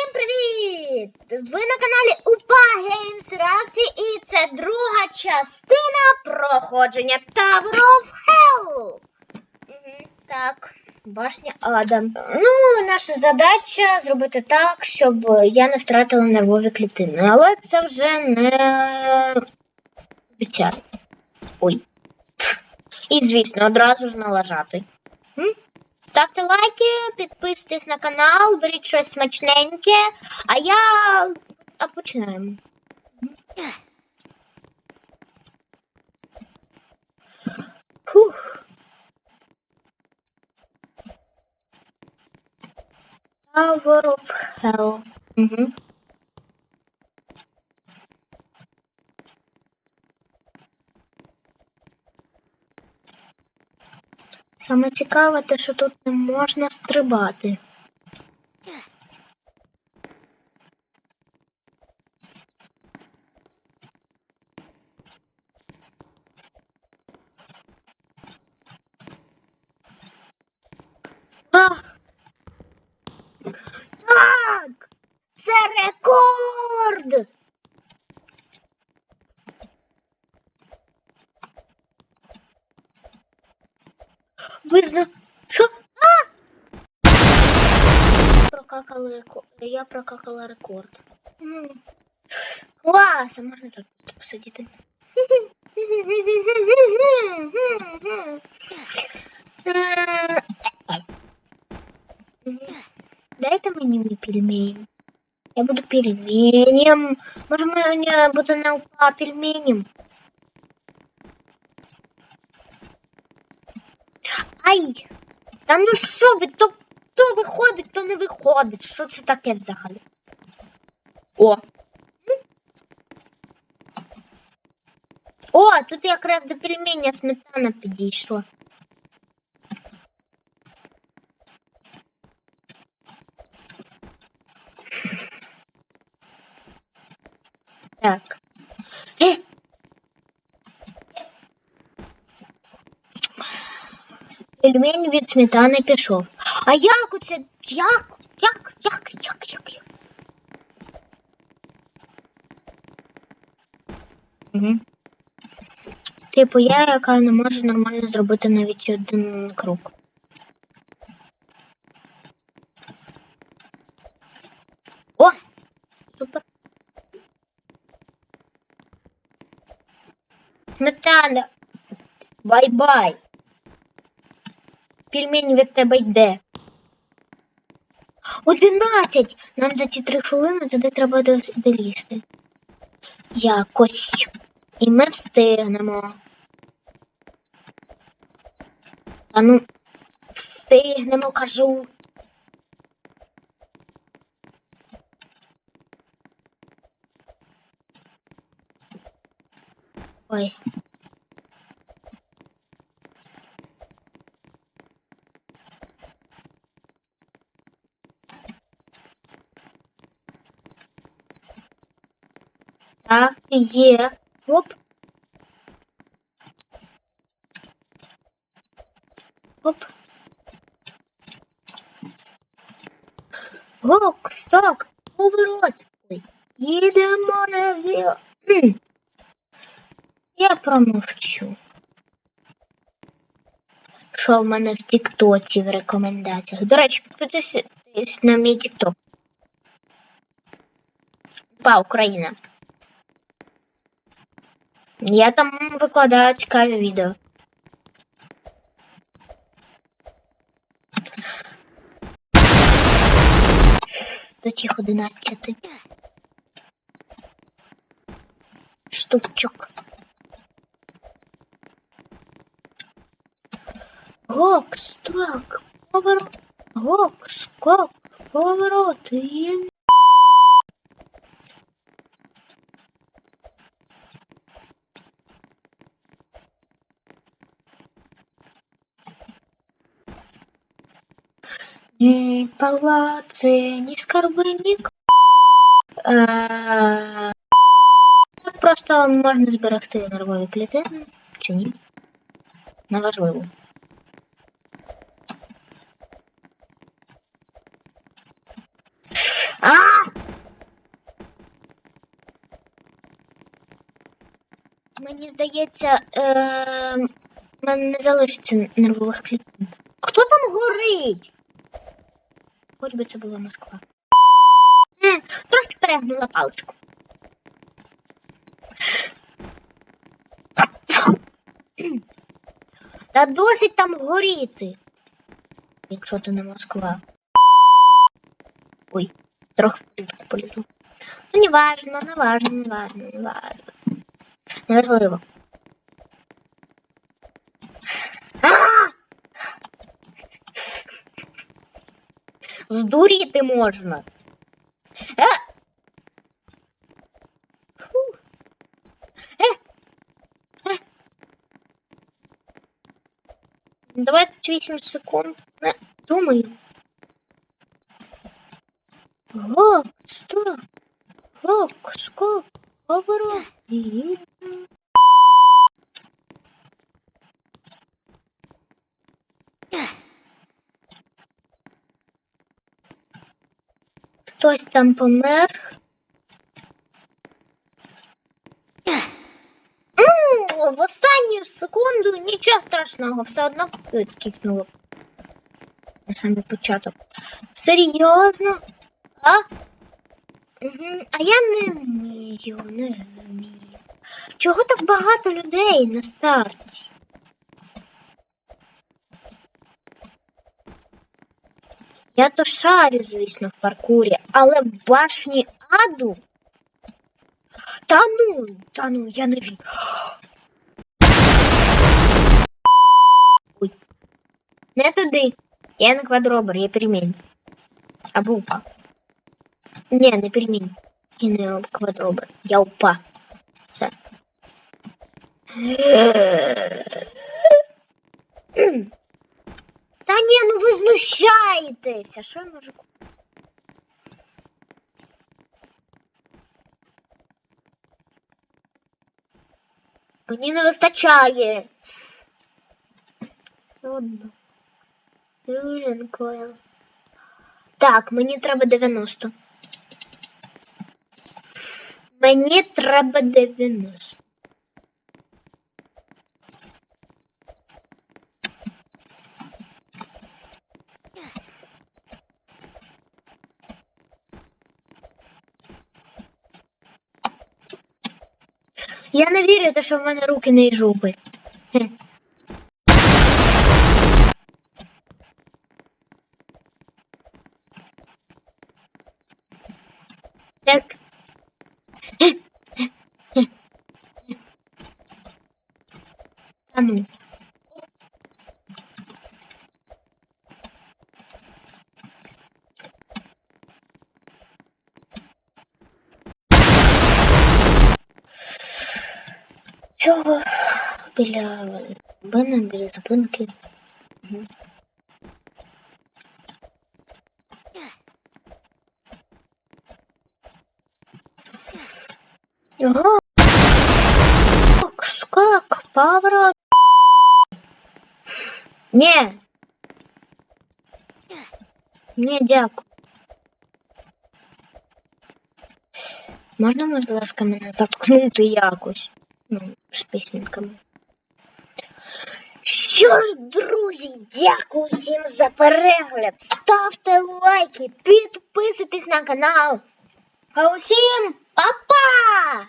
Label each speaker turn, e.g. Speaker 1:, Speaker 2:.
Speaker 1: Всім привіт! Ви на каналі УПА Games Реакції і це друга частина проходження Tower of Hell. Так, башня Ада. Ну, наша задача зробити так, щоб я не втратила нервові клітини. Але це вже не обіцяю. Ой. І, звісно, одразу ж налажати. Ставте лайки, підписуйтесь на канал, беріть щось смачненьке, а я. А починаємо. Фух. Of Hell. Угу. Саме цікаве те, що тут не можна стрибати. Так! Це рекорд! Визна... Що? А! Прокакала рекорд. Я прокакала рекорд. М. Клас! А можна тут просто посидіти? Дайте мені мій пельмень. Я буду пельменем. Може, мені буде на упа пельменем? Ай! Та ну що ви, то, то виходить, то не виходить. Що це таке взагалі? О! О, тут якраз до пельменя сметана підійшла. Так. Е! Пельмень від сметани пішов. А як оце? Як? Як? Як? Як? Як? як? Угу. Типу, я, яка не можу нормально зробити навіть один крок. О! Супер. Сметана. Бай-бай. Пельмень від тебе йде. Одинадцять! Нам за ці три хвилини туди треба долізти. Якось. І ми встигнемо. Та ну, встигнемо, кажу. Ой. Так, є. Оп. Оп. Гок, так, поворот. Їдемо на. Хм. Я промовчу. Що в мене в Тіктоці в рекомендаціях. До речі, підписуйтесь на мій Тікток. Па, Україна. Я там викладаю цікаві відео. До тих 11 штучок. Гокс, так, поворот. Гокс, кок, поворот. І... Ні палаци, ні скарби, ні... к- Е, просто можна зберегти нервові клітини, чи ні? Неважливо. А! Мені здається, е, мене не залишиться нервових клітин. Хто там горить? Хоч би це була Москва. Трошки перегнула паличку. Та досить там горіти. Якщо то не Москва. Ой, трохи полізло. Ну, не важно, не важно, не важно, не важно. Неважливо. Здуріти можна. Фу. Е! Е! 28 секунд. Не, думаю. Гок, стоп. Гок, скок, поворот. Хтось там помер. Ну, в останню секунду нічого страшного, все одно кикнуло. Самий початок. Серйозно? А? Угу. А я не вмію, не вмію. Чого так багато людей на старті? Я то шарю, звісно, в паркурі, але в башні аду. Та ну, та ну, я не вірю. Ой. Не туди. Я не квадробер, я пельмень. Або упа. Ні, не пельмень. І не квадробер. Я упа. Все. Ну ви знущаєтеся. Що я можу купити? Мені не вистачає. Одно. Illusion Так, мені треба 90. Мені треба 90. Я не вірю, що в мене руки не. Хе. Так. Цього біля мене, біля зупинки. Мгм. Ага. Скак, поворот. Ні. Ні, дякую. Можна, будь ласка, мене заткнути якось? Ну, з пісеньками. Що ж, друзі, дякую всім за перегляд. Ставте лайки, підписуйтесь на канал. А усім па-па!